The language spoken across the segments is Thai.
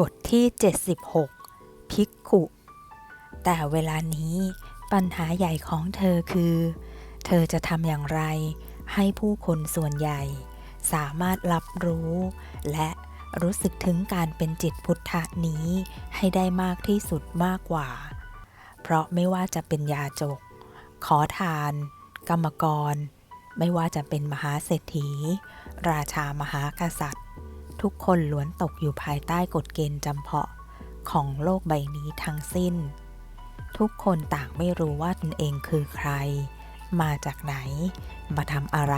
บทที่ 76 พิกขุ แต่เวลานี้ปัญหาใหญ่ของเธอคือ เธอจะทำอย่างไร ให้ผู้คนส่วนใหญ่ สามารถรับรู้ และรู้สึกถึงการเป็นจิตพุทธะนี้ให้ได้มากที่สุดมากกว่า เพราะไม่ว่าจะเป็นยาจก ขอทาน กรรมกร ไม่ว่าจะเป็นมหาเศรษฐี ราชามหากษัตริย์ ทุกคนล้วนตกอยู่ภายใต้กฎเกณฑ์จำเพาะของโลกใบนี้ทั้งสิ้น ทุกคนต่างไม่รู้ว่าตนเองคือใคร มาจากไหน มาทำอะไร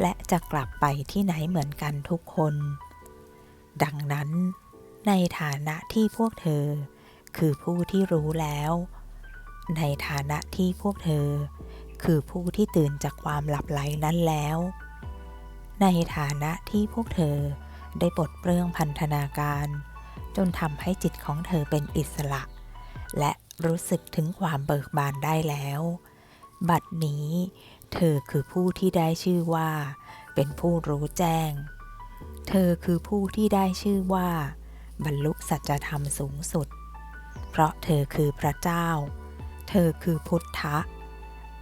และจะกลับไปที่ไหนเหมือนกันทุกคน ดังนั้น ในฐานะที่พวกเธอ คือผู้ที่รู้แล้ว ในฐานะที่พวกเธอ คือผู้ที่ตื่นจากความหลับไหลนั้นแล้ว ในฐานะที่พวกเธอ ได้ปลดเปลื้องพันธนาการ จนทำให้จิตของเธอเป็นอิสระ และรู้สึกถึงความเบิกบานได้แล้ว บัดนี้ เธอคือผู้ที่ได้ชื่อว่า เป็นผู้รู้แจ้ง เธอคือผู้ที่ได้ชื่อว่า บรรลุสัจธรรมสูงสุด เพราะเธอคือพระเจ้า เธอคือพุทธะ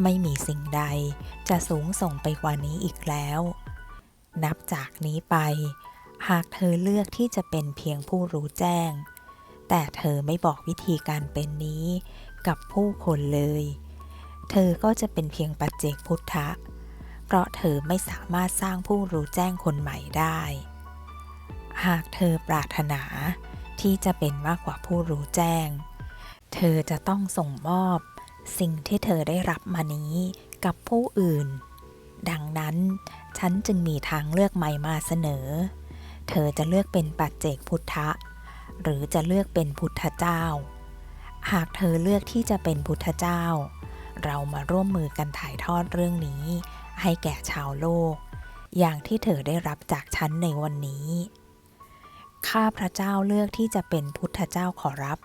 ไม่มีสิ่งใดจะสูงส่งไปกว่านี้อีกแล้ว นับจากนี้ไป หากเธอเลือกที่จะเป็นเพียงผู้รู้แจ้ง แต่เธอไม่บอกวิธีการเป็นนี้กับผู้คนเลย เธอก็จะเป็นเพียงปัจเจกพุทธะ เพราะเธอไม่สามารถสร้างผู้รู้แจ้งคนใหม่ได้ หากเธอปรารถนาที่จะเป็นมากกว่าผู้รู้แจ้ง เธอจะต้องส่งมอบสิ่งที่เธอได้รับมานี้กับผู้อื่น ดังนั้นฉันจึงมีทางเลือกใหม่มาเสนอ เธอจะเลือกเป็นปัจเจกพุทธะ หรือจะเลือกเป็นพุทธเจ้า หากเธอเลือกที่จะเป็นพุทธเจ้า เรามาร่วมมือกันถ่ายทอดเรื่องนี้ ให้แก่ชาวโลก อย่างที่เธอได้รับจากฉันในวันนี้ ข้าพระเจ้าเลือกที่จะเป็นพุทธเจ้าขอรับ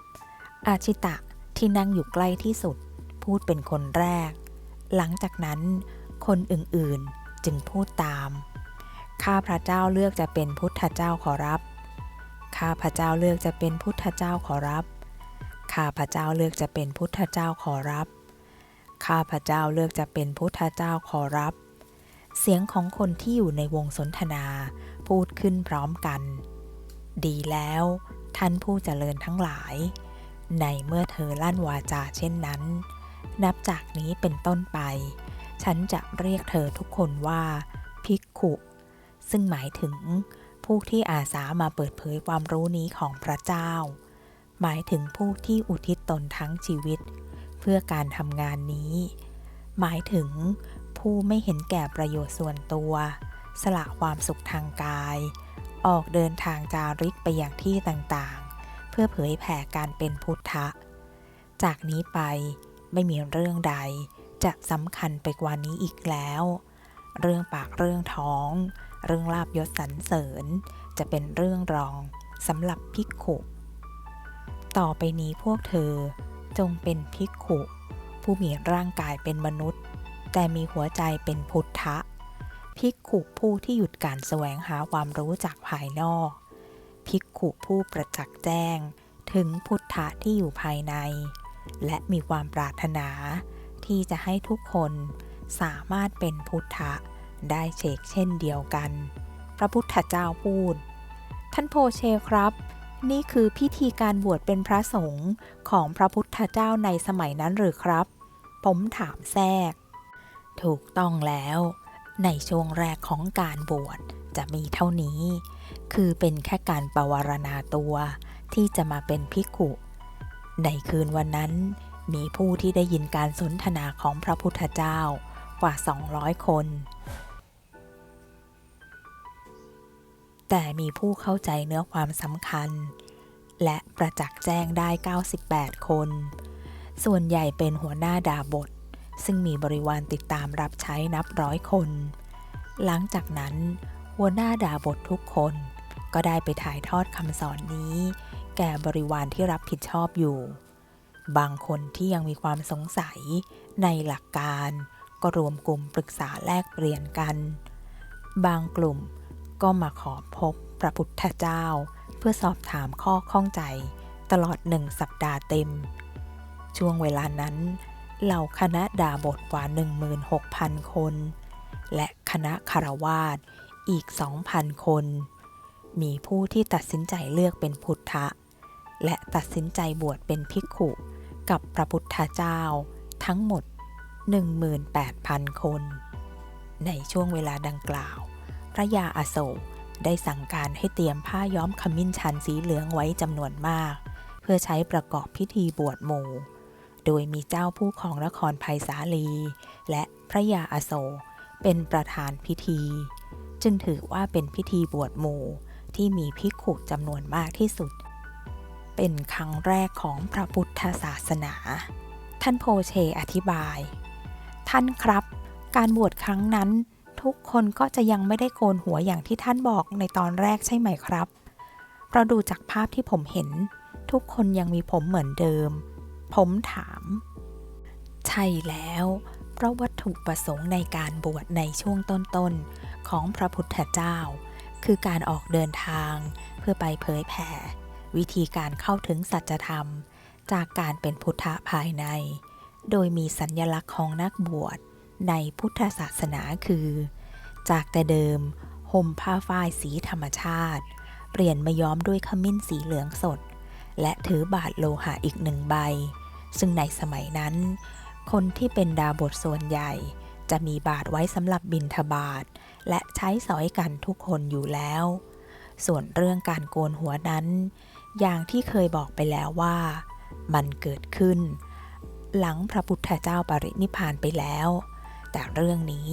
อาชิตะที่นั่งอยู่ใกล้ที่สุด พูดเป็นคนแรก หลังจากนั้นคนอื่นๆจึงพูดตาม ข้าพระเจ้าเลือกจะเป็นพุทธเจ้าขอรับ ข้าพระเจ้าเลือกจะเป็นพุทธเจ้าขอรับ ข้าพระเจ้าเลือกจะเป็นพุทธเจ้าขอรับ ข้าพระเจ้าเลือกจะเป็นพุทธเจ้าขอรับ เสียงของคนที่อยู่ในวงสนทนาพูดขึ้นพร้อมกัน ดีแล้ว ท่านผู้เจริญทั้งหลาย ในเมื่อเธอลั่นวาจาเช่นนั้น นับจากนี้เป็นต้นไป ฉันจะเรียกเธอทุกคนว่าภิกขุ ซึ่งหมายถึงผู้ที่อาสามาเปิดเผยความรู้นี้ของพระเจ้า หมายถึงผู้ที่อุทิศตนทั้งชีวิต เพื่อการทำงานนี้ หมายถึงผู้ไม่เห็นแก่ประโยชน์ส่วนตัว สละความสุขทางกาย ออกเดินทางจาริกไปอย่างที่ต่างๆ เพื่อเผยแผ่การเป็นพุทธะ จากนี้ไปไม่มีเรื่องใดจะสำคัญไปกว่านี้อีกแล้ว เรื่องปากเรื่องท้อง เรื่องลาบยศสรรเสริญ จะเป็นเรื่องรองสำหรับภิกขุ ต่อไปนี้พวกเธอจงเป็นภิกขุ ผู้มีร่างกายเป็นมนุษย์ แต่มีหัวใจเป็นพุทธะภิกขุผู้ที่หยุดการแสวงหาความรู้จากภายนอก ภิกขุผู้ประจักษ์แจ้ง ถึงพุทธะที่อยู่ภายใน และมีความปรารถนา ที่จะให้ทุกคนสามารถเป็นพุทธะ ได้เชกเช่นเดียวกัน พระพุทธเจ้าพูด ท่านโพเชครับ นี่คือพิธีการบวชเป็นพระสงฆ์ของพระพุทธเจ้าในสมัยนั้นหรือครับ ผมถามแทรก ถูกต้องแล้ว ในช่วงแรกของการบวชจะมีเท่านี้ คือเป็นแค่การปวารณาตัวที่จะมาเป็นภิกขุ ในคืนวันนั้น มีผู้ที่ได้ยินการสนทนาของพระพุทธเจ้ากว่า 200 คน แต่มีผู้เข้าใจเนื้อความสำคัญ และประจักษ์แจ้งได้ 98 คน ส่วนใหญ่เป็นหัวหน้าดาบท ซึ่งมีบริวารติดตามรับใช้นับร้อยคน หลังจากนั้นหัวหน้าดาบททุกคนก็ได้ไปถ่ายทอดคำสอนนี้ แก่บริวารที่รับผิดชอบอยู่ บางคนที่ยังมีความสงสัยในหลักการ ก็รวมกลุ่มปรึกษาแลกเปลี่ยนกัน บางกลุ่ม ก็มาขอพบพระพุทธเจ้า เพื่อสอบถามข้อข้องใจ ตลอดหนึ่งสัปดาห์เต็ม ช่วงเวลานั้น เหล่าคณะดาบทกว่า 16,000 คน และคณะคารวาสอีก 2,000 คน มีผู้ที่ตัดสินใจเลือกเป็นพุทธะ และตัดสินใจบวชเป็นภิกขุกับพระพุทธเจ้า ทั้งหมด 18,000 คน ในช่วงเวลาดังกล่าว พระยาอาโศกได้สั่งการให้เตรียมผ้าย้อมขมิ้นชันสีเหลืองไว้จำนวนมาก เพื่อใช้ประกอบพิธีบวชหมู่ โดยมีเจ้าผู้ของนครไผ่สาลี และพระยาอาโศกเป็นประธานพิธี จึงถือว่าเป็นพิธีบวชหมู่ที่มีภิขุจำนวนมากที่สุด เป็นครั้งแรกของพระพุทธศาสนา ท่านโพเชอธิบาย ท่านครับ การบวชครั้งนั้น ทุกคนก็จะยังไม่ได้โกนหัวอย่างที่ท่านบอกในตอนแรกใช่ไหมครับ เพราะดูจากภาพที่ผมเห็น ทุกคนยังมีผมเหมือนเดิม ผมถาม ใช่แล้ว เพราะวัตถุประสงค์ในการบวชในช่วงต้นๆ ของพระพุทธเจ้า คือการออกเดินทาง เพื่อไปเผยแผ่ วิธีการเข้าถึงสัจธรรม จากการเป็นพุทธะภายใน โดยมีสัญญลักษณ์ของนักบวช ในพุทธศาสนาคือ จากแต่เดิมห่มผ้าฝ้ายสีธรรมชาติ เปลี่ยนมาย้อมด้วยขมิ้นสีเหลืองสด และถือบาทโลหะอีกหนึ่งใบ ซึ่งในสมัยนั้น คนที่เป็นดาบทส่วนใหญ่ จะมีบาทไว้สำหรับบิณฑบาตและใช้สอยกันทุกคนอยู่แล้ว ส่วนเรื่องการโกนหัวนั้น อย่างที่เคยบอกไปแล้วว่า มันเกิดขึ้น หลังพระพุทธเจ้าปรินิพานไปแล้ว แต่เรื่องนี้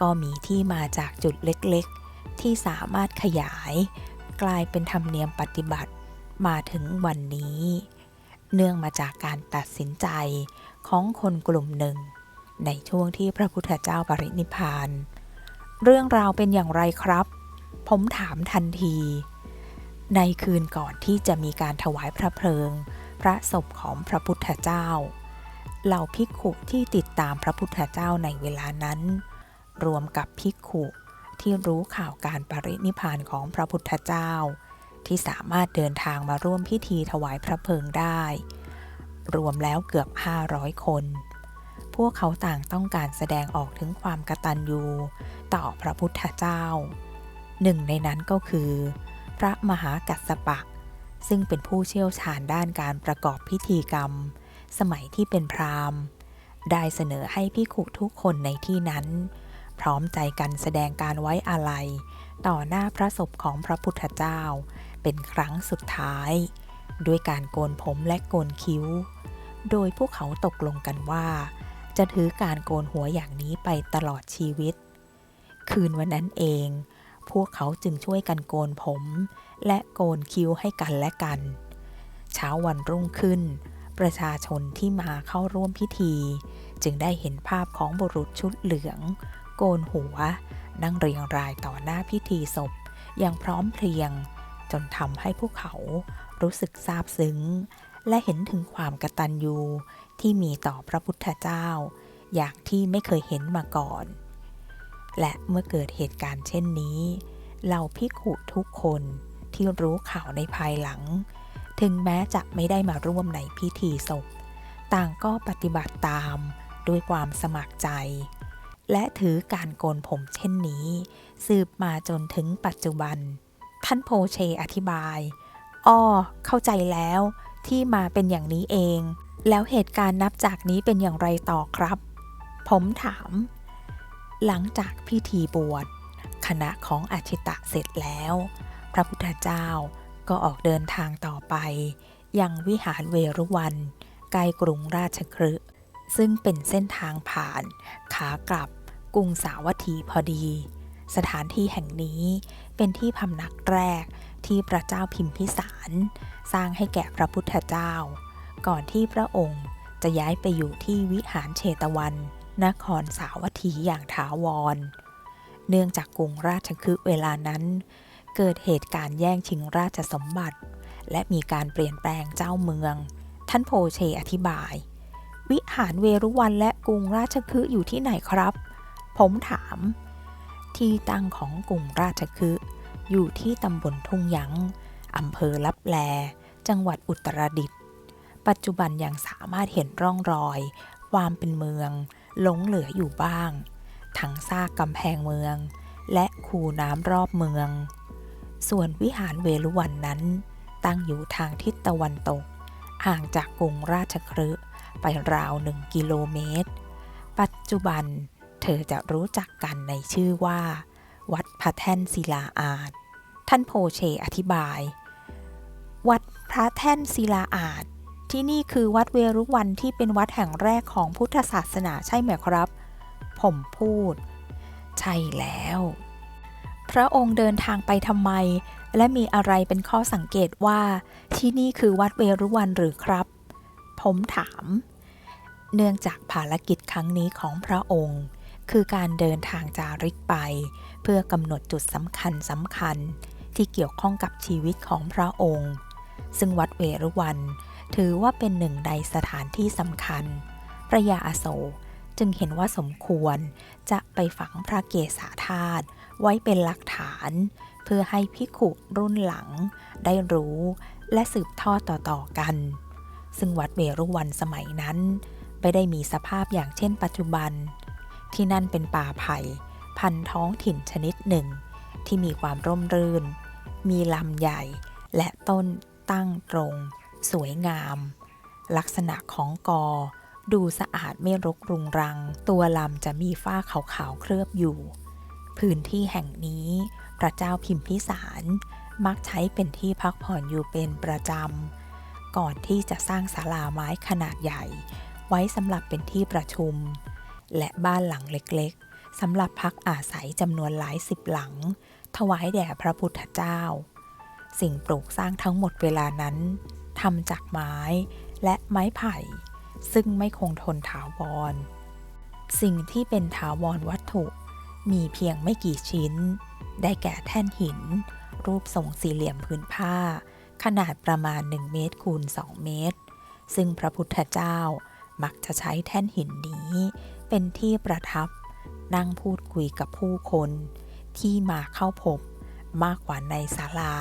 ก็มีที่มาจากจุดเล็กๆ ที่สามารถขยาย กลายเป็นธรรมเนียมปฏิบัติมาถึงวันนี้ เนื่องมาจากการตัดสินใจของคนกลุ่มหนึ่ง ในช่วงที่พระพุทธเจ้าปรินิพพาน เรื่องราวเป็นอย่างไรครับ ผมถามทันที ในคืนก่อนที่จะมีการถวายพระเพลิง พระศพของพระพุทธเจ้า เหล่าภิกขุที่ติดตามพระพุทธเจ้าในเวลานั้น รวมกับภิกขุที่รู้ข่าวการปรินิพพานของพระพุทธเจ้า ที่สามารถเดินทางมาร่วมพิธีถวายพระเพลิงได้ รวมแล้วเกือบ 500 คน พวกเขาต่างต้องการแสดงออกถึงความกตัญญูต่อพระพุทธเจ้า หนึ่งในนั้นก็คือ พระมหากัสสปะ ซึ่งเป็นผู้เชี่ยวชาญด้านการประกอบพิธีกรรม สมัยที่เป็นพราหมณ์ ได้เสนอให้พิขุทุกคนในที่นั้น พร้อมใจกันแสดงการไว้อาลัย ต่อหน้าพระศพของพระพุทธเจ้า เป็นครั้งสุดท้าย ด้วยการโกนผมและโกนคิ้ว โดยพวกเขาตกลงกันว่า จะถือการโกนหัวอย่างนี้ไปตลอดชีวิต คืนวันนั้นเอง พวกเขาจึงช่วยกันโกนผม และโกนคิ้วให้กันและกัน เช้าวันรุ่งขึ้น ประชาชนที่มาเข้าร่วมพิธี จึงได้เห็นภาพของบุรุษชุดเหลือง โกนหัว นั่งเรียงรายต่อหน้าพิธีศพ อย่างพร้อมเพรียง จนทำให้พวกเขารู้สึกซาบซึ้ง และเห็นถึงความกตัญญูที่มีต่อพระพุทธเจ้า อย่างที่ไม่เคยเห็นมาก่อน และเมื่อเกิดเหตุการณ์เช่นนี้เหล่าพิขุทุกคนที่รู้ข่าวในภายหลัง ถึงแม้จะไม่ได้มาร่วมในพิธีศพ ต่างก็ปฏิบัติตามด้วยความสมัครใจ และถือการโกนผมเช่นนี้ สืบมาจนถึงปัจจุบัน ท่านโพเชอธิบาย อ้อ เข้าใจแล้วที่มาเป็นอย่างนี้เอง แล้วเหตุการณ์นับจากนี้เป็นอย่างไรต่อครับ ผมถาม หลังจากพิธีบวชคณะของอาชิตะเสร็จแล้ว พระพุทธเจ้า ก็ออกเดินทางต่อไป ยังวิหารเวรุวันใกล้กรุงราชคฤห์ซึ่งเป็นเส้นทางผ่าน ขากลับกรุงสาวัตถีพอดี สถานที่แห่งนี้เป็นที่พำนักแรกที่พระเจ้าพิมพิสาร สร้างให้แก่พระพุทธเจ้า ก่อนที่พระองค์จะย้ายไปอยู่ที่วิหารเชตวัน นครสาวัตถีอย่างถาวร เนื่องจากกรุงราชคฤห์เวลานั้น เกิดเหตุการณ์แย่งชิงราชสมบัติ และมีการเปลี่ยนแปลงเจ้าเมือง ท่านโพเชอธิบาย วิหารเวรุวันและกรุงราชคฤห์อยู่ที่ไหนครับ ผมถาม ที่ตั้งของกรุงราชคฤห์อยู่ที่ตำบลทุ่งหยั้งอำเภอลับแล จังหวัดอุตรดิตถ์ปัจจุบันยังสามารถเห็นร่องรอย ความเป็นเมืองหลงเหลืออยู่บ้าง ทั้งซากกำแพงเมือง และคูน้ำรอบเมือง ส่วนวิหารเวลุวันนั้น ตั้งอยู่ทางทิศตะวันตก ห่างจากกรุงราชคฤห์ไปราวหนึ่งกิโลเมตร ปัจจุบันเธอจะรู้จักกันในชื่อว่า วัดพระแท่นศิลาอาจ ท่านโพเชอธิบาย วัดพระแท่นศิลาอาจ ที่นี่คือวัดเวรุวันที่เป็นวัดแห่งแรกของพุทธศาสนาใช่ไหมครับ ผมพูด ใช่แล้ว พระองค์เดินทางไปทำไม และมีอะไรเป็นข้อสังเกตว่า ที่นี่คือวัดเวรุวันหรือครับ ผมถาม เนื่องจากภารกิจครั้งนี้ของพระองค์ คือการเดินทางจาริกไป เพื่อกำหนดจุดสำคัญสำคัญที่เกี่ยวข้องกับชีวิตของพระองค์ ซึ่งวัดเวรุวันถือว่าเป็นหนึ่งในสถานที่สำคัญ พระยาอาโศกจึงเห็นว่าสมควรจะไปฝังพระเกศาธาตุ ไว้เป็นหลักฐาน เพื่อให้พิขุรุ่นหลัง ได้รู้และสืบทอดต่อๆกัน ซึ่งวัดเวรุวันสมัยนั้น ไม่ได้มีสภาพอย่างเช่นปัจจุบัน ที่นั่นเป็นป่าไผ่ พันธุ์ท้องถิ่นชนิดหนึ่ง ที่มีความร่มรื่น มีลำใหญ่และต้นตั้งตรง สวยงาม ลักษณะของกอดูสะอาดไม่รกรุงรัง ตัวลำจะมีฝ้าขาวๆเคลือบอยู่ พื้นที่แห่งนี้ พระเจ้าพิมพิสาร มักใช้เป็นที่พักผ่อนอยู่เป็นประจำ ก่อนที่จะสร้างศาลาไม้ขนาดใหญ่ ไว้สำหรับเป็นที่ประชุม และบ้านหลังเล็กๆสำหรับพักอาศัยจำนวนหลายสิบหลัง ถวายแด่พระพุทธเจ้า สิ่งปลูกสร้างทั้งหมดเวลานั้นทำจากไม้และไม้ไผ่ ซึ่งไม่คงทนถาวร สิ่งที่เป็นถาวรวัตถุ มีเพียงไม่กี่ชิ้น ได้แก่แท่นหิน รูปทรงสี่เหลี่ยมพื้นผ้า ขนาดประมาณ 1 เมตรคูณ 2 เมตร ซึ่งพระพุทธเจ้ามักจะใช้แท่นหินนี้ เป็นที่ประทับ นั่งพูดคุยกับผู้คน ที่มาเข้าพบมากกว่าในศาลา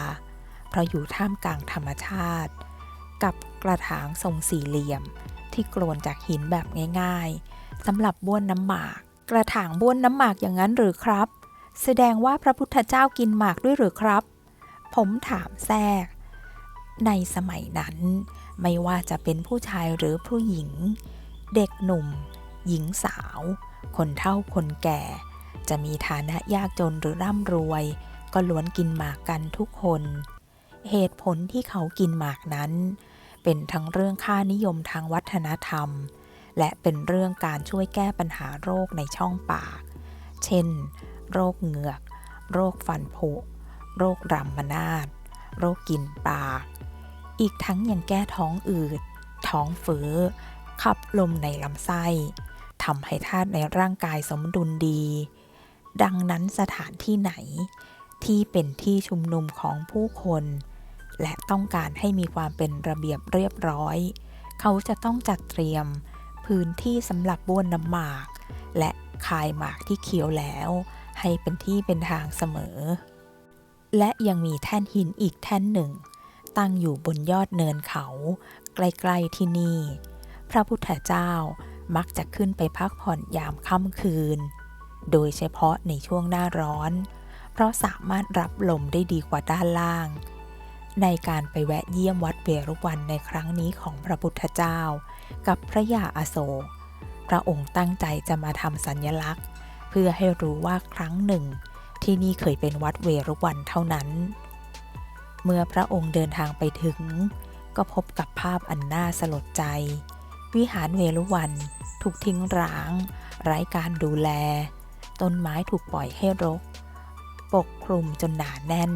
เพราะอยู่ท่ามกลางธรรมชาติ กับกระถางทรงสี่เหลี่ยม ที่โกลนจากหินแบบง่าย ๆสำหรับบ้วนน้ำหมาก กระถางบ้วนน้ำหมากอย่างนั้นหรือครับ แสดงว่าพระพุทธเจ้ากินหมากด้วยหรือครับ ผมถามแทรก ในสมัยนั้น ไม่ว่าจะเป็นผู้ชายหรือผู้หญิง เด็กหนุ่ม หญิงสาว คนเฒ่าคนแก่ จะมีฐานะยากจนหรือร่ำรวย ก็ล้วนกินหมากกันทุกคน เหตุผลที่เขากินหมากนั้น เป็นทั้งเรื่องค่านิยมทางวัฒนธรรม และเป็นเรื่องการช่วยแก้ปัญหาโรคในช่องปาก เช่น โรคเหงือก โรคฟันผุ โรครัมมนาตโรคกินปาก อีกทั้งยังแก้ท้องอืด ท้องเฟ้อขับลมในลำไส้ทำให้ธาตุในร่างกายสมดุลดี ดังนั้นสถานที่ไหนที่เป็นที่ชุมนุมของผู้คน และต้องการให้มีความเป็นระเบียบเรียบร้อย เขาจะต้องจัดเตรียม พื้นที่สำหรับบ้วนน้ำหมาก และคายหมากที่เคี้ยวแล้ว ให้เป็นที่เป็นทางเสมอ และยังมีแท่นหินอีกแท่นหนึ่ง ตั้งอยู่บนยอดเนินเขา ใกล้ๆที่นี่ พระพุทธเจ้ามักจะขึ้นไปพักผ่อนยามค่ำคืน โดยเฉพาะในช่วงหน้าร้อน เพราะสามารถรับลมได้ดีกว่าด้านล่าง ในการไปแวะเยี่ยมวัดเวรุวันในครั้งนี้ของพระพุทธเจ้า กับพระยาอาโศกพระองค์ตั้งใจจะมาทำสัญลักษณ์ เพื่อให้รู้ว่าครั้งหนึ่ง ที่นี่เคยเป็นวัดเวรุวันเท่านั้น เมื่อพระองค์เดินทางไปถึง ก็พบกับภาพอันน่าสลดใจ วิหารเวรุวันถูกทิ้งร้าง ไร้การดูแล ต้นไม้ถูกปล่อยให้รก ปกคลุมจนหนาแน่น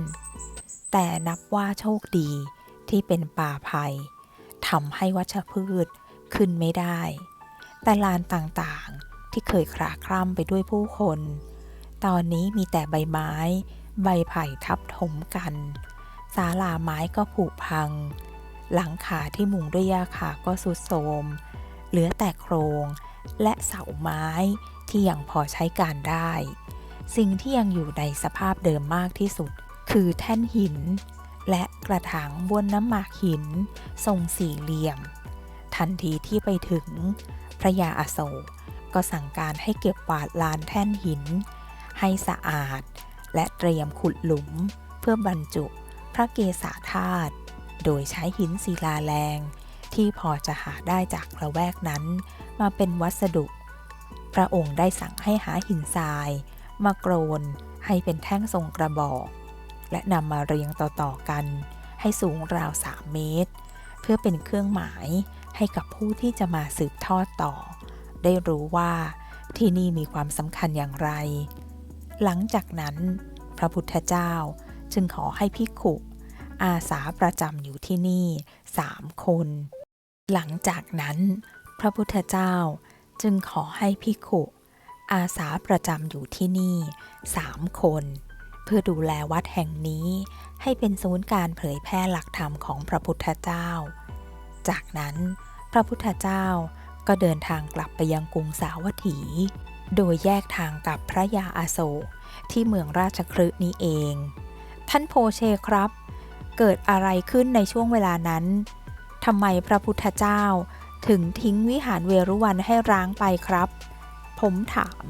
แต่นับว่าโชคดีที่เป็นป่าไผ่ทำให้วัชพืชขึ้นไม่ได้ แต่ลานต่างๆที่เคยคลาคล่ำไปด้วยผู้คน ตอนนี้มีแต่ใบไม้ ใบไผ่ทับถมกันศาลาไม้ก็ผุพัง หลังคาที่มุงด้วยหญ้าคาก็สุดโทรมเหลือแต่โครงและเสาไม้ที่ยังพอใช้การได้ สิ่งที่ยังอยู่ในสภาพเดิมมากที่สุด คือแท่นหิน และกระถางบ้วนน้ำหมากหิน ทรงสี่เหลี่ยม ทันทีที่ไปถึง พระยาอาโศกก็สั่งการให้เก็บกวาดลานแท่นหิน ให้สะอาด และเตรียมขุดหลุม เพื่อบรรจุพระเกศาธาตุโดยใช้หินศิลาแรง ที่พอจะหาได้จากละแวกนั้น มาเป็นวัสดุ พระองค์ได้สั่งให้หาหินทราย มาโกรนให้เป็นแท่งทรงกระบอก และนำมาเรียงต่อๆกัน ให้สูงราว 3 เมตร เพื่อเป็นเครื่องหมายให้กับผู้ที่จะมาสืบทอดต่อ ได้รู้ว่าที่นี่มีความสำคัญอย่างไร หลังจากนั้น พระพุทธเจ้าจึงขอให้ภิขุอาสาประจำอยู่ที่นี่สามคน หลังจากนั้น พระพุทธเจ้าจึงขอให้ภิขุอาสาประจำอยู่ที่นี่สามคน พื่อดูแลวัดแห่งนี้ ให้เป็นศูนย์การเผยแพร่หลักธรรมของพระพุทธเจ้า จากนั้นพระพุทธเจ้าก็เดินทางกลับไปยังกรุงสาวัตถี โดยแยกทางกับพระยาอาโศกที่เมืองราชคฤห์นี้เอง ท่านโพเชครับ เกิดอะไรขึ้นในช่วงเวลานั้นทำไมพระพุทธเจ้าถึงทิ้งวิหารเวรุวันให้ร้างไปครับ ผมถาม